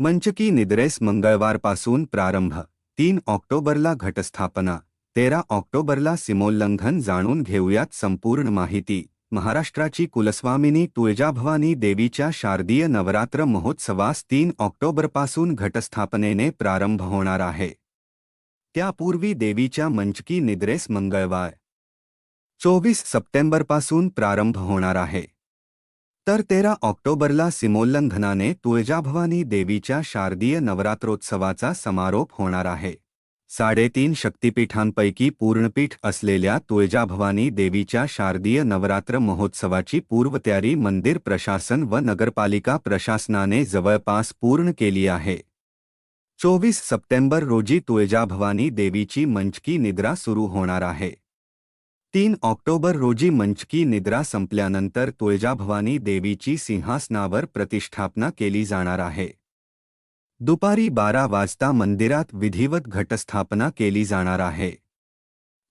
मंचकी निद्रेस मंगळवारपासून प्रारंभ. तीन ऑक्टोबरला घटस्थापना. तेरा ऑक्टोबरला सीमोल्लंघन जाणून घेऊयात संपूर्ण माहिती. महाराष्ट्राची कुलस्वामिनी तुळजाभवानी देवीच्या शारदीय नवरात्र महोत्सवास तीन ऑक्टोबरपासून घटस्थापनेने प्रारंभ होणार आहे. त्यापूर्वी देवीच्या मंचकी निद्रेस मंगळवार. चोवीस सप्टेंबरपासून प्रारंभ होणार आहे. तर तेरा ऑक्टोबरला सीमोल्लंघनाने तुळजाभवानी देवीच्या शारदीय नवरात्रोत्सवाचा समारोप होणार आहे. साडेतीन शक्तिपीठांपैकी पूर्णपीठ असलेल्या तुळजाभवानी देवीच्या शारदीय नवरात्र महोत्सवाची पूर्वतयारी मंदिर प्रशासन व नगरपालिका प्रशासनाने जवळपास पूर्ण केली आहे. चोवीस सप्टेंबर रोजी तुळजाभवानी देवीची मंचकी निद्रा सुरू होणार आहे. तीन ऑक्टोबर रोजी मंचकी निद्रा संपल्यानंतर तुळजाभवानी देवीची सिंहासनावर प्रतिष्ठापना केली जाणार आहे. दुपारी बारा वाजता मंदिरात विधिवत घटस्थापना केली जाणार आहे.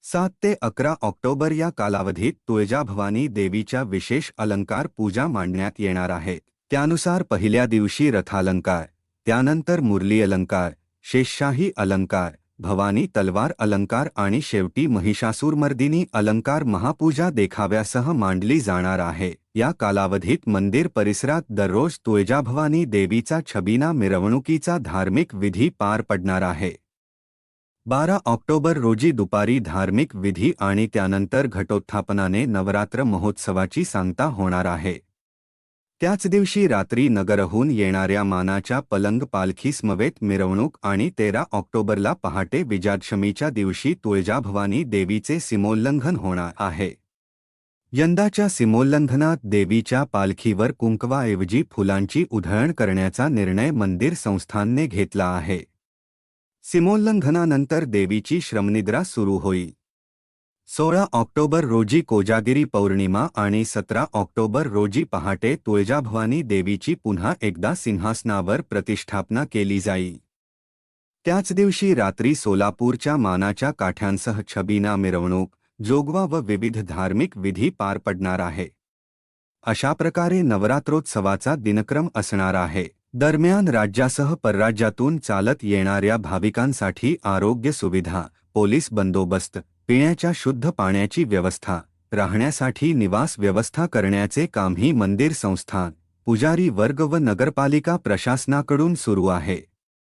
सात ते अकरा ऑक्टोबर या कालावधीत तुळजाभवानी देवीच्या विशेष अलंकार पूजा मांडण्यात येणार आहे त्यानुसार पहिल्या दिवशी रथालंकार त्यानंतर मुरली अलंकार शेषशाही अलंकार भवानी तलवार अलंकार आणि शेवटी महिषासूरमर्दिनी अलंकार महापूजा देखाव्यासह मांडली जाणार आहे. या कालावधीत मंदिर परिसरात दररोज तुळजाभवानी देवीचा छबिना मिरवणुकीचा धार्मिक विधी पार पडणार आहे. बारा ऑक्टोबर रोजी दुपारी धार्मिक विधी आणि त्यानंतर घटोत्थापनाने नवरात्र महोत्सवाची सांगता होणार आहे. त्याच दिवशी रात्री नगरहून येणाऱ्या मानाच्या पलंग पालखीसमवेत मिरवणूक आणि तेरा ऑक्टोबरला पहाटे विजयादशमीच्या दिवशी तुळजाभवानी देवीचे सीमोल्लंघन होणार आहे. यंदाच्या सीमोल्लंघनात देवीच्या पालखीवर कुंकवाऐवजी फुलांची उधळण करण्याचा निर्णय मंदिर संस्थानने घेतला आहे. सीमोल्लंघनानंतर देवीची श्रमनिद्रा सुरू होईल. सोळा ऑक्टोबर रोजी कोजागिरी पौर्णिमा आणि सतरा ऑक्टोबर रोजी पहाटे तुळजाभवानी देवीची पुन्हा एकदा सिंहासनावर प्रतिष्ठापना केली जाईल त्याच दिवशी रात्री सोलापूरच्या मानाच्या काठ्यांसह छबिना मिरवणूक जोगवा व विविध धार्मिक विधी पार पडणार आहे अशा प्रकारे नवरात्रोत्सवाचा दिनक्रम असणार आहे दरम्यान राज्यासह परराज्यातून चालत येणाऱ्या भाविकांसाठी आरोग्य सुविधा पोलीस बंदोबस्त पिण्याच्या शुद्ध पाण्याची व्यवस्था राहण्यासाठी निवास व्यवस्था करण्याचे कामही मंदिर संस्थान पुजारी वर्ग व नगरपालिका प्रशासनाकडून सुरू आहे.